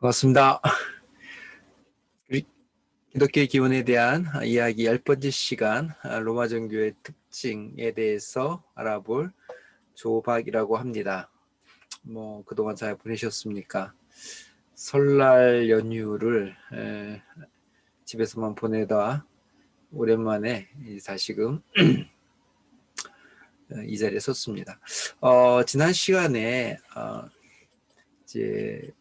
반갑습니다. 기독교의 기원에 대한 이야기 열 번째 시간 로마 종교의 특징에 대해서 알아볼 조박이라고 합니다. 뭐 그동안 잘 보내셨습니까? 설날 연휴를 에, 집에서만 보내다 오랜만에 다시금 이 자리에 섰습니다. 어, 지난 시간에 어, 이제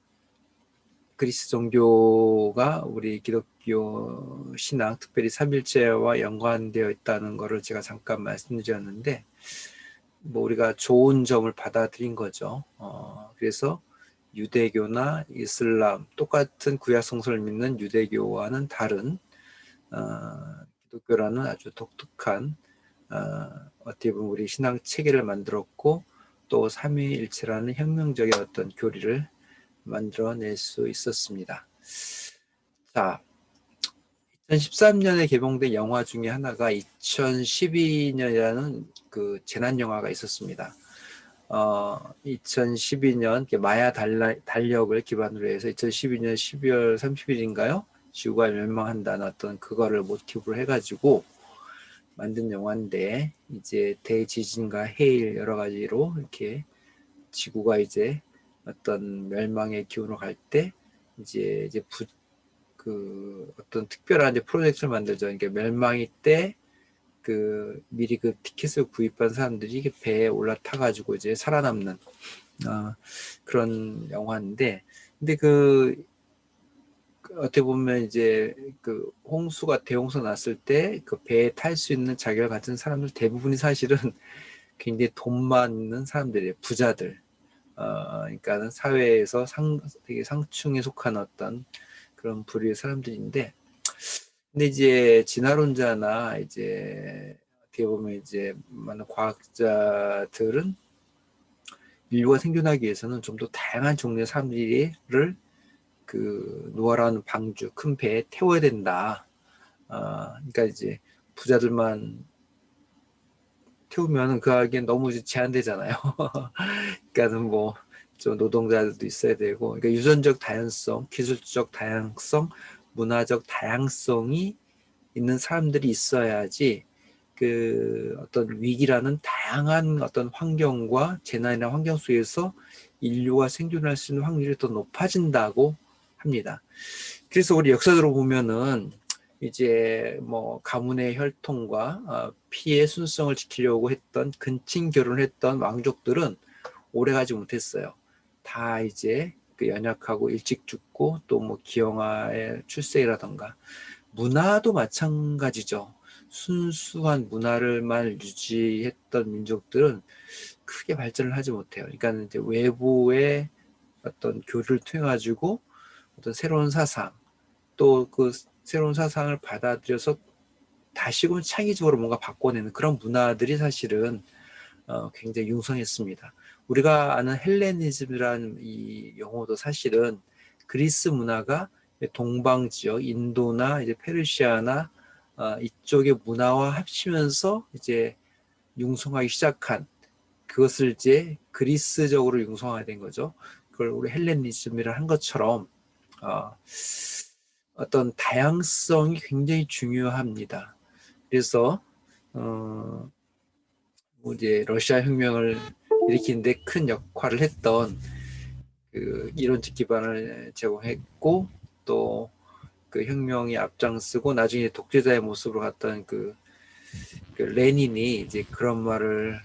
그리스 종교가 우리 기독교 신앙, 특별히 삼일체와 연관되어 있다는 것을 제가 잠깐 말씀드렸는데, 뭐 우리가 좋은 점을 받아들인 거죠. 어, 그래서 유대교나 이슬람, 똑같은 구약 성서를 믿는 유대교와는 다른 어, 기독교라는 아주 독특한 어, 어떻게 보면 우리 신앙 체계를 만들었고 또 삼위일체라는 혁명적인 어떤 교리를 만들어낼 수 있었습니다. 자, 2013년에 개봉된 영화 중에 하나가 2012년이라는 그 재난 영화가 있었습니다. 어, 2012년 마야 달력을 기반으로 해서 2012년 12월 30일인가요? 지구가 멸망한다는 어떤 그거를 모티브로 해가지고 만든 영화인데 이제 대지진과 해일 여러 가지로 이렇게 지구가 이제 어떤 멸망의 기운으로 갈 때 이제 이제 부, 그 어떤 특별한 이제 프로젝트를 만들죠. 그러니까 멸망이 때 그 미리 그 티켓을 구입한 사람들이 배에 올라타 가지고 이제 살아남는 어, 그런 영화인데 근데 그, 그 어떻게 보면 이제 그 홍수가 대홍수 났을 때 그 배에 탈 수 있는 자격을 가진 사람들 대부분이 사실은 굉장히 돈만 있는 사람들이에요. 부자들. 어, 그러니까는 사회에서 상, 되게 상층에 속한 어떤 그런 부류의 사람들인데, 근데 이제 진화론자나 이제 어떻게 보면 이제 많은 과학자들은 인류가 생존하기 위해서는 좀 더 다양한 종류의 사람들을 그 노아라는 방주 큰 배에 태워야 된다. 어, 그러니까 이제 부자들만 태우면 그 하기엔 너무 제한되잖아요. 그러니까는 뭐 좀 노동자들도 있어야 되고, 그러니까 유전적 다양성, 기술적 다양성, 문화적 다양성이 있는 사람들이 있어야지 그 어떤 위기라는 다양한 어떤 환경과 재난이나 환경 속에서 인류가 생존할 수 있는 확률이 더 높아진다고 합니다. 그래서 우리 역사적으로 보면은 이제 뭐 가문의 혈통과 어, 피의 순성을 지키려고 했던 근친 결혼을 했던 왕족들은 오래가지 못했어요. 다 이제 그 연약하고 일찍 죽고 또 뭐 기형아의 출생이라던가 문화도 마찬가지죠. 순수한 문화를만 유지했던 민족들은 크게 발전을 하지 못해요. 그러니까 이제 외부의 어떤 교류를 통해 가지고 어떤 새로운 사상 또 그 새로운 사상을 받아들여서 다시금 창의적으로 뭔가 바꿔내는 그런 문화들이 사실은 어, 굉장히 융성했습니다. 우리가 아는 헬레니즘이라는 이 용어도 사실은 그리스 문화가 동방 지역, 인도나 이제 페르시아나 어, 이쪽의 문화와 합치면서 이제 융성하기 시작한 그것을 이제 그리스적으로 융성하게 된 거죠. 그걸 우리 헬레니즘이라 한 것처럼 어, 어떤 다양성이 굉장히 중요합니다. 그래서 어, 뭐 이제 러시아 혁명을 일으키는데 큰 역할을 했던 그 이론적 기반을 제공했고 또 그 혁명이 앞장서고 나중에 독재자의 모습으로 갔던 그, 그 레닌이 이제 그런 말을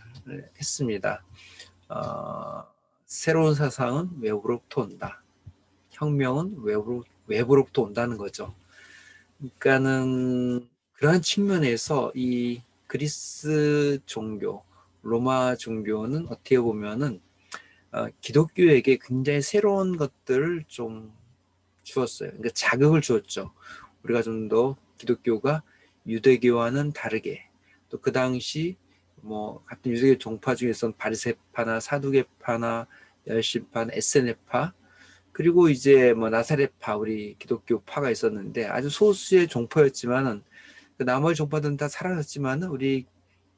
했습니다. 어, 새로운 사상은 외부로부터 온다. 혁명은 외부로, 외부로부터 온다는 거죠. 그러니까는 그런 측면에서 이 그리스 종교, 로마 종교는 어떻게 보면은 어, 기독교에게 굉장히 새로운 것들을 좀 주었어요. 그러니까 자극을 주었죠. 우리가 좀 더 기독교가 유대교와는 다르게 또 그 당시 뭐 같은 유대교 종파 중에서는 바리세파나 사두개파나 열심파, 에세네파 그리고 이제 뭐 나사렛파 우리 기독교파가 있었는데 아주 소수의 종파였지만은 그 나머지 종파들은 다 사라졌지만은 우리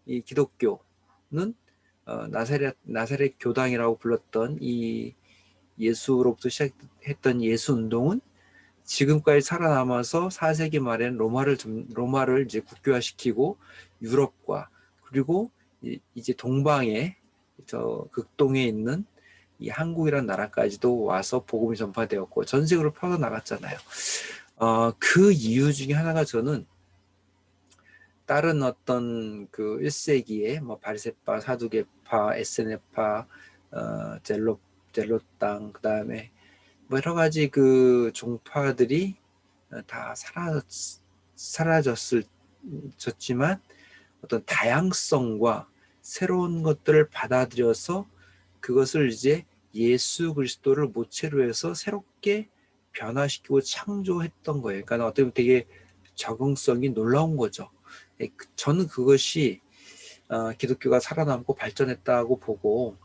이 기독교는 어, 나사렛 나사렛 교당이라고 불렀던 이 예수로부터 시작했던 예수 운동은 지금까지 살아남아서 4세기 말에는 로마를 좀- 로마를 이제 국교화시키고 유럽과 그리고 이- 이제 동방에 저 극동에 있는 이 한국이라는 나라까지도 와서 복음이 전파되었고 전 세계로 퍼져 나갔잖아요. 어, 그 이유 중에 하나가 저는 다른 어떤 그 1세기에 뭐 바리새파, 사두개파, 에스네파, 어, 젤로 젤로땅 그다음에 뭐 여러 가지 그 종파들이 어, 다 사라졌 사라졌을 졌지만 어떤 다양성과 새로운 것들을 받아들여서 그것을 이제 예수 그리스도를 모체로 해서 새롭게 변화시키고 창조했던 거예요. 그러니까 어떻게 보면 되게 적응성이 놀라운 거죠. 예, 그- 저는 그것이 어, 기독교가 살아남고 발전했다고 보고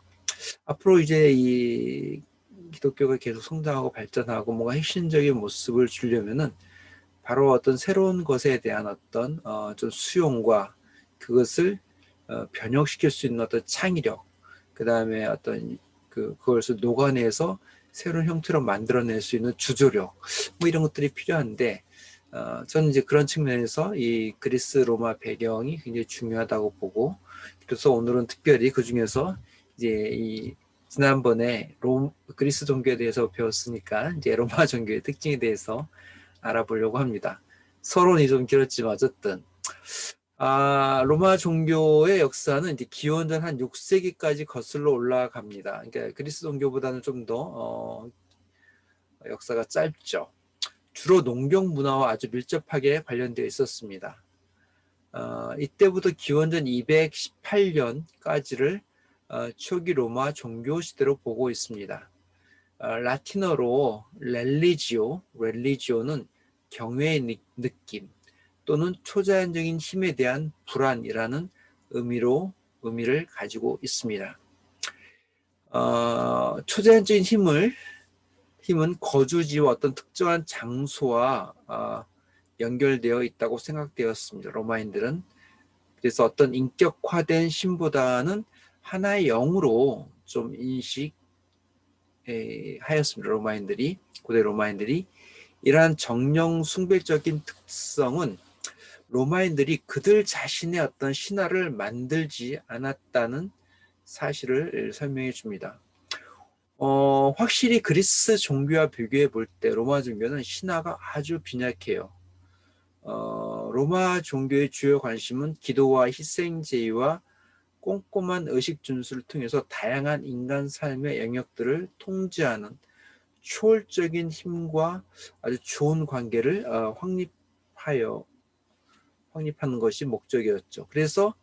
앞으로 이제 이 기독교가 계속 성장하고 발전하고 뭔가 핵심적인 모습을 주려면은 바로 어떤 새로운 것에 대한 어떤 어, 좀 수용과 그것을 어, 변형시킬 수 있는 어떤 창의력, 그 다음에 어떤 그 그것을 녹아내서 새로운 형태로 만들어낼 수 있는 주조력, 뭐 이런 것들이 필요한데 어, 저는 이제 그런 측면에서 이 그리스 로마 배경이 굉장히 중요하다고 보고 그래서 오늘은 특별히 그 중에서 이제 이 지난번에 롬 그리스 종교에 대해서 배웠으니까 이제 로마 종교의 특징에 대해서 알아보려고 합니다. 서론이 좀 길었지만 어쨌든 아 로마 종교의 역사는 이제 기원전 한 6세기까지 거슬러 올라갑니다. 그러니까 그리스 종교보다는 좀더 어, 역사가 짧죠. 주로 농경 문화와 아주 밀접하게 관련되어 있었습니다. 어, 이때부터 기원전 218년까지를 어, 초기 로마 종교 시대로 보고 있습니다. 어, 라틴어로 렐리지오, 렐리지오는 경외의 느- 느낌 또는 초자연적인 힘에 대한 불안이라는 의미로 의미를 가지고 있습니다. 어, 초자연적인 힘을 힘은 거주지와 어떤 특정한 장소와 어, 연결되어 있다고 생각되었습니다. 로마인들은 그래서 어떤 인격화된 신보다는 하나의 영으로 좀 인식 하였습니다. 로마인들이 고대 로마인들이 이러한 정령 숭배적인 특성은 로마인들이 그들 자신의 어떤 신화를 만들지 않았다는 사실을 설명해 줍니다. 어, 확실히 그리스 종교와 비교해 볼 때 로마 종교는 신화가 아주 빈약해요. 어, 로마 종교의 주요 관심은 기도와 희생제의와 꼼꼼한 의식 준수를 통해서 다양한 인간 삶의 영역들을 통제하는 초월적인 힘과 아주 좋은 관계를 어, 확립하여 확립하는 것이 목적이었죠. 그래서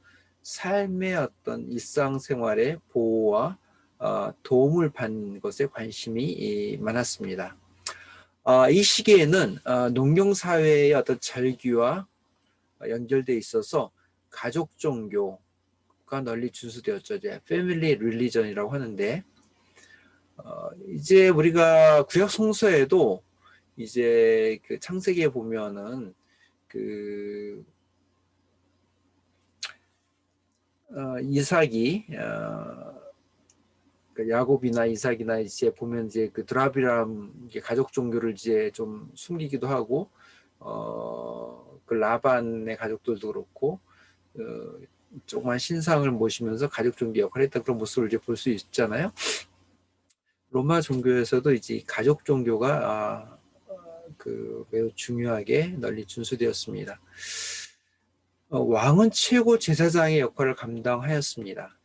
삶의 어떤 일상생활의 보호와 어, 도움을 받는 것에 관심이 이, 많았습니다. 어, 이 시기에는 어, 농경 사회의 어떤 절규와 연결돼 있어서 가족 종교가 널리 준수되었죠. 이제 패밀리 릴리전이라고 하는데 어, 이제 우리가 구약 성서에도 이제 그 창세기에 보면은 그 어, 이삭이 어, 그 야곱이나 이삭이나 이제 보면 이제 그 드라비람 가족 종교를 이제 좀 숨기기도 하고 어 그 라반의 가족들도 그렇고 어, 조그만 신상을 모시면서 가족 종교 역할을 했던 그런 모습을 이제 볼 수 있잖아요. 로마 종교에서도 이제 가족 종교가 아, 그 매우 중요하게 널리 준수되었습니다. 어, 왕은 최고 제사장의 역할을 감당하였습니다.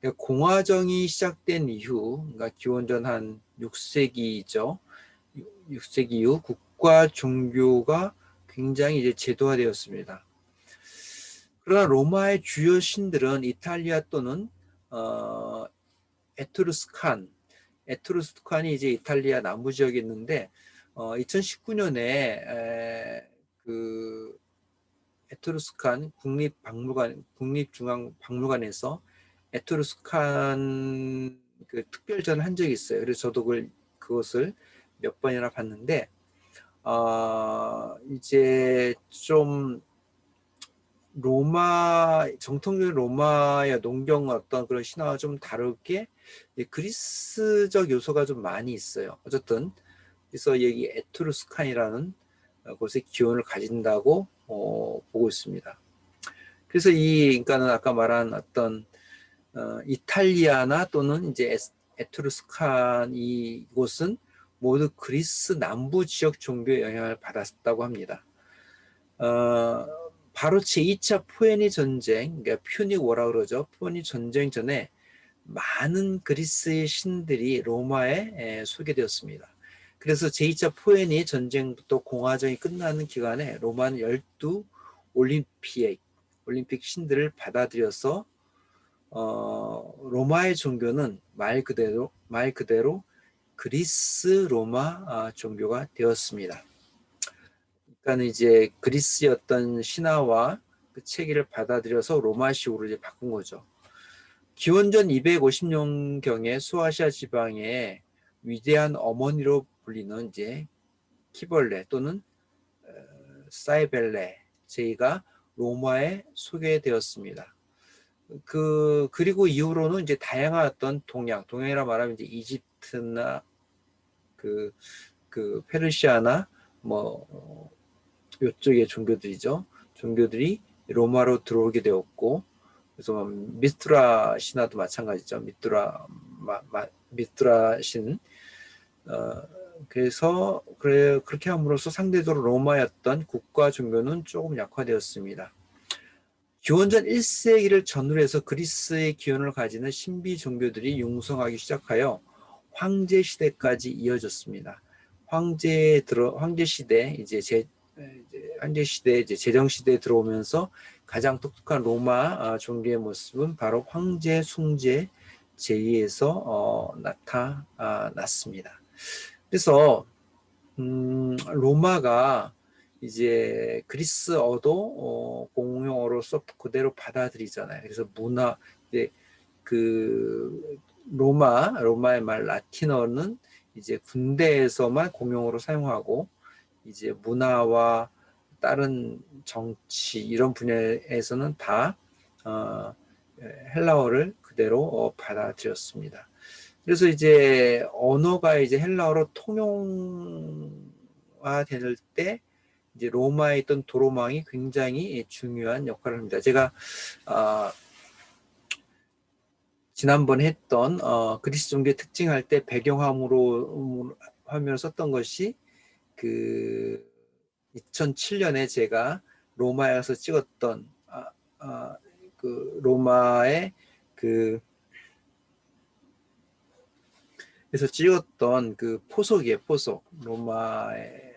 그러니까 공화정이 시작된 이후, 그러니까 기원전 한 6세기죠. 6세기 이후 국가 종교가 굉장히 이제 제도화되었습니다. 그러나 로마의 주요 신들은 이탈리아 또는 어, 에트루스칸, 에트루스칸이 이제 이탈리아 남부 지역에 있는데 어, 2019년에 에, 그 에트루스칸 국립박물관 국립중앙박물관에서 에트루스칸 그 특별전을 한 적이 있어요. 그래서 저도 그걸 그것을 몇 번이나 봤는데 어, 이제 좀 로마 정통적인 로마의 농경 어떤 그런 신화와 좀 다르게 이 그리스적 요소가 좀 많이 있어요. 어쨌든 그래서 여기 에트루스칸이라는 곳의 기원을 가진다고 어, 보고 있습니다. 그래서 이 그러니까는 아까 말한 어떤 어, 이탈리아나 또는 이제 에트루스칸 이곳은 모두 그리스 남부 지역 종교의 영향을 받았다고 합니다. 어, 바로 제2차 포에니 전쟁, 그러니까 퓨닉 워라 그러죠. 포에니 전쟁 전에 많은 그리스의 신들이 로마에 에, 소개되었습니다. 그래서 제2차 포에니 전쟁부터 공화정이 끝나는 기간에 로마는 12 올림픽, 올림픽 신들을 받아들여서 어, 로마의 종교는 말 그대로 말 그대로 그리스 로마 아, 종교가 되었습니다. 그러니까 이제 그리스의 어떤 신화와 그 체계를 받아들여서 로마식으로 이제 바꾼 거죠. 기원전 250년경에 수아시아 지방의 위대한 어머니로 불리는 이제 키벌레 또는 어, 사이벨레 제이가 로마에 소개되었습니다. 그 그리고 이후로는 이제 다양한 어떤 동양, 동양이라 말하면 이제 이집트나 그, 그 페르시아나 뭐 어, 이쪽의 종교들이죠. 종교들이 로마로 들어오게 되었고 그래서 뭐 미스트라 신화도 마찬가지죠. 미스트라 마, 마, 미스트라 신 어, 그래서 그래 그렇게 함으로써 상대적으로 어떤 국가 종교는 조금 약화되었습니다. 기원전 1세기를 전후로 해서 그리스의 기원을 가지는 신비 종교들이 융성하기 시작하여 황제 시대까지 이어졌습니다. 황제 들어 황제 시대 이제 제 황제 시대 이제 제정 시대에 들어오면서 가장 독특한 로마 아, 종교의 모습은 바로 황제 숭제 제의에서 어, 나타났습니다. 그래서 음, 로마가 이제 그리스어도 어, 공용어로서 그대로 받아들이잖아요. 그래서 문화 이제 그 로마 로마의 말 라틴어는 이제 군대에서만 공용어로 사용하고 이제 문화와 다른 정치 이런 분야에서는 다 어, 헬라어를 그대로 어, 받아들였습니다. 그래서 이제 언어가 이제 헬라어로 통용화 될 때 이제 로마에 있던 도로망이 굉장히 중요한 역할을 합니다. 제가 아, 지난번에 했던 어, 그리스 종교의 특징할 때 배경화면으로 화면을 썼던 것이 그 2007년에 제가 로마에 가서 찍었던 아, 아, 그 로마의 그 그래서 찍었던 그 포석이에요 포석 로마의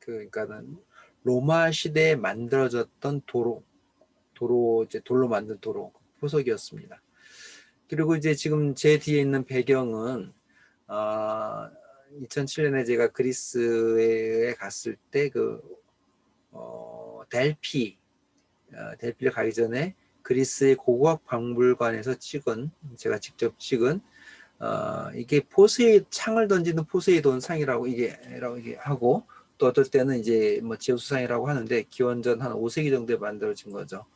그 그러니까는 로마 시대에 만들어졌던 도로 도로 이제 돌로 만든 도로 포석이었습니다. 그리고 이제 지금 제 뒤에 있는 배경은 아 2007년에 제가 그리스에 갔을 때그 어, 델피 어, 델피를 가기 전에 그리스의 고고학 박물관에서 찍은 제가 직접 찍은 어, 이게 포세이 창을 던지는 포세이돈 상이라고 이게 라고 이게 하고 또 어떨 때는 이제 뭐 제우스상이라고 하는데 기원전 한 5세기 정도에 만들어진 거죠.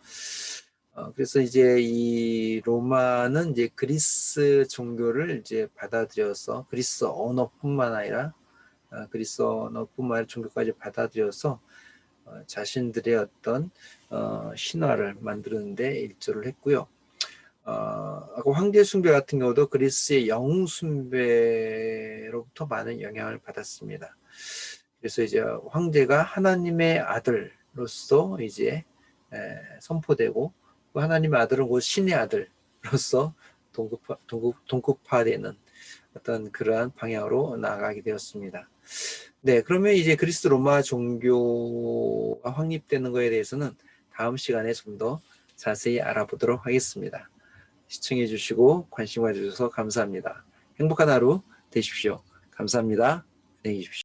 어, 그래서 이제 이 로마는 이제 그리스 종교를 이제 받아들여서 그리스 언어뿐만 아니라 어, 그리스 언어뿐만 아니라 종교까지 받아들여서 어, 자신들의 어떤 어, 신화를 만드는데 일조를 했고요. 어, 아까 황제 숭배 같은 경우도 그리스의 영웅 숭배로부터 많은 영향을 받았습니다. 그래서 이제 황제가 하나님의 아들로서 이제 에, 선포되고 그 하나님의 아들은 곧 신의 아들로서 동급화, 동급, 동급화되는 어떤 그러한 방향으로 나아가게 되었습니다. 네, 그러면 이제 그리스 로마 종교가 확립되는 것에 대해서는 다음 시간에 좀 더 자세히 알아보도록 하겠습니다. 시청해 주시고 관심 가져주셔서 감사합니다. 행복한 하루 되십시오. 감사합니다. 안녕히 계십시오.